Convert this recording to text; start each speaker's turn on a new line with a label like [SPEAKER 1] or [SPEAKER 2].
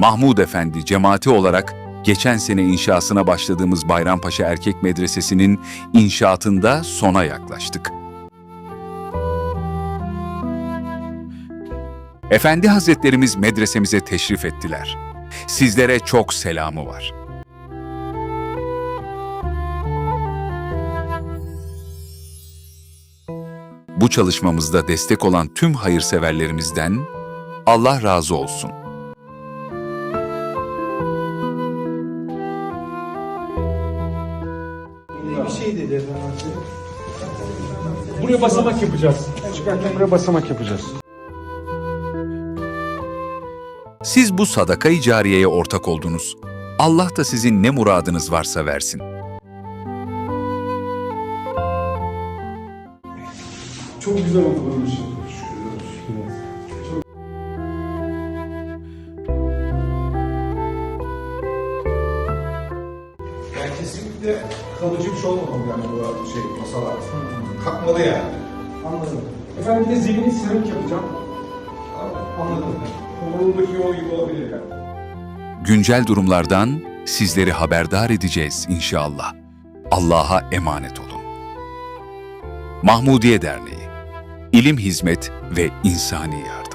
[SPEAKER 1] Mahmud Efendi cemaati olarak geçen sene inşasına başladığımız Bayrampaşa Erkek Medresesi'nin inşaatında sona yaklaştık. Efendi Hazretlerimiz medresemize teşrif ettiler. Sizlere çok selamı var. Bu çalışmamızda destek olan tüm hayırseverlerimizden Allah razı olsun.
[SPEAKER 2] Bir şey dedi efendim.
[SPEAKER 3] Buraya basamak yapacağız. Çıkarken buraya basamak yapacağız.
[SPEAKER 1] Siz bu sadaka-i cariyeye ortak oldunuz. Allah da sizin ne muradınız varsa versin.
[SPEAKER 3] Çok güzel oldu bunun için.
[SPEAKER 2] Yani kesinlikle kalıcı bir şey olmamalı yani bu şey masalar. Kalkmalı yani.
[SPEAKER 3] Anladım. Efendim bir de zemini seramik yapacağım.
[SPEAKER 2] Anladım. Umurumdaki yol gibi olabilir yani.
[SPEAKER 1] Güncel durumlardan sizleri haberdar edeceğiz inşallah. Allah'a emanet olun. Mahmudiye Derneği İlim Hizmet ve İnsani Yardım